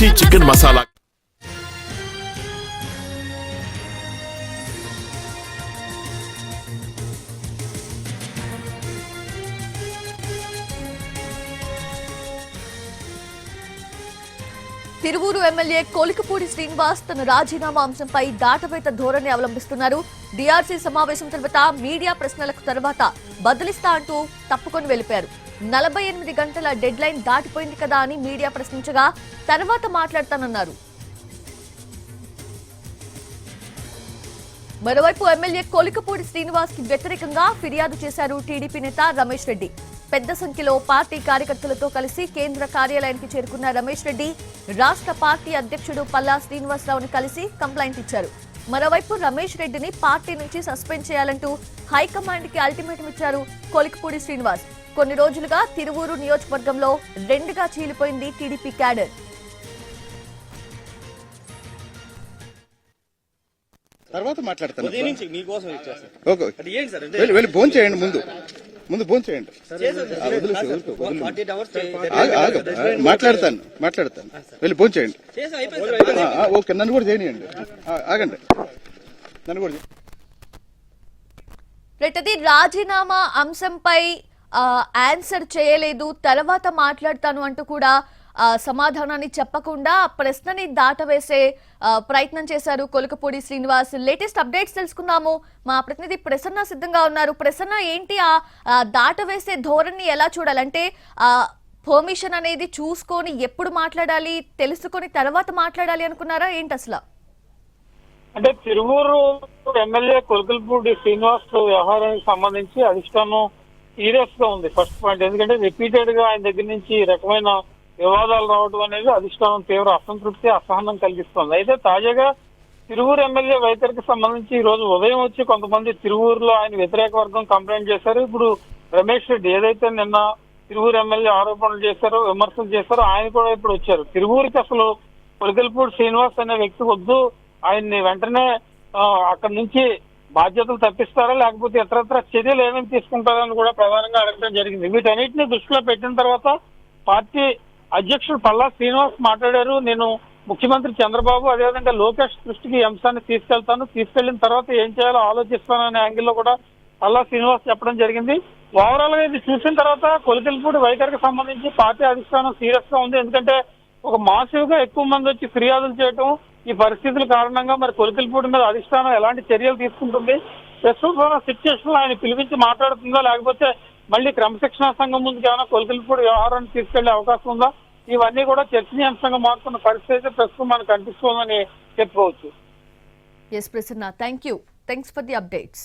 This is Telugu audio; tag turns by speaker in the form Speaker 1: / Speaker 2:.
Speaker 1: మిర్చి చికెన్ మసాలా. తిరువూరు ఎమ్మెల్యే కోలికపూడి శ్రీనివాస్ తన రాజీనామా అంశంపై దాటవేత ధోరణి అవలంబిస్తున్నారు. డిఆర్సీ సమావేశం తర్వాత మీడియా ప్రశ్నలకు తర్వాత బదిలిస్తా అంటూ తప్పుకొని వెళ్ళిపోయారు నలభై ఎనిమిది గంటల డెడ్ లైన్ దాటిపోయింది కదా అని మీడియా ప్రశ్నించగా తర్వాత మాట్లాడతానన్నారు. మరోవైపు ఎమ్మెల్యే కొలికపూడి శ్రీనివాస్కి వ్యతిరేకంగా ఫిర్యాదు చేశారు టీడీపీ నేత రమేష్ రెడ్డి. పెద్ద సంఖ్యలో పార్టీ కార్యకర్తలతో కలిసి కేంద్ర కార్యాలయానికి చేరుకున్న రమేష్ రెడ్డి రాష్ట్ర పార్టీ అధ్యక్షుడు పల్లా శ్రీనివాసరావును కలిసి కంప్లైంట్ ఇచ్చారు. మరోవైపు రమేష్ రెడ్డిని పార్టీ నుంచి సస్పెండ్ చేయాలంటూ హైకమాండ్కి అల్టిమేటం ఇచ్చారు కొలికపూడి శ్రీనివాస్. కొన్ని రోజులుగా తిరువూరు నియోజకవర్గంలో రెండుగా చీలిపోయింది టీడీపీ క్యాడర్.
Speaker 2: తర్వాత మాట్లాడతాను. వెళ్ళి భోజనం చేయండి ముందు. ముందు భోజనం చేయండి. మాట్లాడతాను మాట్లాడతాను. వెళ్ళి భోజనం చేయండి. ఓకే నన్ను కూడా చేయనియండి. ఆగండి. నన్ను కూడా
Speaker 1: రాజీనామా అంశంపై ఆన్సర్ చేయలేదు తర్వాత మాట్లాడతాను అంటూ కూడా సమాధానాన్ని చెప్పకుండా ప్రశ్నని దాటవేసే ప్రయత్నం చేశారు కొలకపూడి శ్రీనివాస్. లేటెస్ట్ అప్డేట్స్ తెలుసుకుందాము. మా ప్రతినిధి ప్రసన్న సిద్ధంగా ఉన్నారు. ప్రసన్న ఏంటి ఆ దాటవేసే ధోరణి ఎలా చూడాలంటే పర్మిషన్ అనేది చూసుకొని ఎప్పుడు మాట్లాడాలి తెలుసుకొని తర్వాత మాట్లాడాలి అనుకున్నారా? ఏంటి అసలు?
Speaker 3: అంటే తిరువూరు ఎమ్మెల్యే కొలకల్పూడి శ్రీనివాస్ వ్యవహారానికి సంబంధించి అధిష్టానం సీరియస్గా ఉంది. ఫస్ట్ పాయింట్ ఎందుకంటే రిపీటెడ్గా ఆయన దగ్గర నుంచి ఈ రకమైన వివాదాలు రావడం అనేది అధిష్టానం తీవ్ర అసంతృప్తి అసహనం కలిగిస్తుంది. అయితే తాజాగా తిరువూరు ఎమ్మెల్యే వైఖరికి సంబంధించి ఈ రోజు ఉదయం వచ్చి కొంతమంది తిరువూరులో ఆయన వ్యతిరేక వర్గం కంప్లైంట్ చేశారు. ఇప్పుడు రమేష్ రెడ్డి ఏదైతే నిన్న తిరువూరు ఎమ్మెల్యే ఆరోపణలు చేశారో విమర్శలు చేశారో ఆయన కూడా ఇప్పుడు వచ్చారు. తిరువూరుకి అసలు పొలికల్పూడి శ్రీనివాస్ అనే వ్యక్తి వద్దు. ఆయన్ని వెంటనే అక్కడి నుంచి బాధ్యతలు తప్పిస్తారా లేకపోతే ఇతరత్ర చర్యలు ఏమేమి తీసుకుంటారని కూడా ప్రధానంగా అడగడం జరిగింది. వీటన్నిటిని దృష్టిలో పెట్టిన తర్వాత పార్టీ అధ్యక్షుడు పల్లా శ్రీనివాస్ మాట్లాడారు. నేను ముఖ్యమంత్రి చంద్రబాబు అదేవిధంగా లోకేష్ దృష్టికి ఈ అంశాన్ని తీసుకెళ్తాను. తీసుకెళ్ళిన తర్వాత ఏం చేయాలో ఆలోచిస్తాననే యాంగిల్లో కూడా పల్లా శ్రీనివాస్ చెప్పడం జరిగింది. ఓవరాల్గా ఇది చూసిన తర్వాత కొలికలపూడి వైఖరికి సంబంధించి పార్టీ అధిష్టానం సీరియస్గా ఉంది. ఎందుకంటే ఒక మాసివ్గా ఎక్కువ మంది వచ్చి ఫిర్యాదులు చేయటం ఈ పరిస్థితుల కారణంగా మరి కొలికలపూడి మీద అధిష్టానం ఎలాంటి చర్యలు తీసుకుంటుంది? ప్రస్తుతం సిచ్యువేషన్ ఆయన పిలిపించి మాట్లాడుతుందా? లేకపోతే మళ్ళీ క్రమశిక్షణ సంఘం ముందుకు ఏమైనా కొలికలపూడి వ్యవహారాన్ని తీసుకెళ్ళే అవకాశం ఉందా? ఇవన్నీ కూడా చర్చనీయాంశంగా మారుతున్న పరిస్థితి అయితే ప్రస్తుతం మనకు కనిపిస్తోందని చెప్పుకోవచ్చు.
Speaker 1: S Prasanna thank you thanks for the updates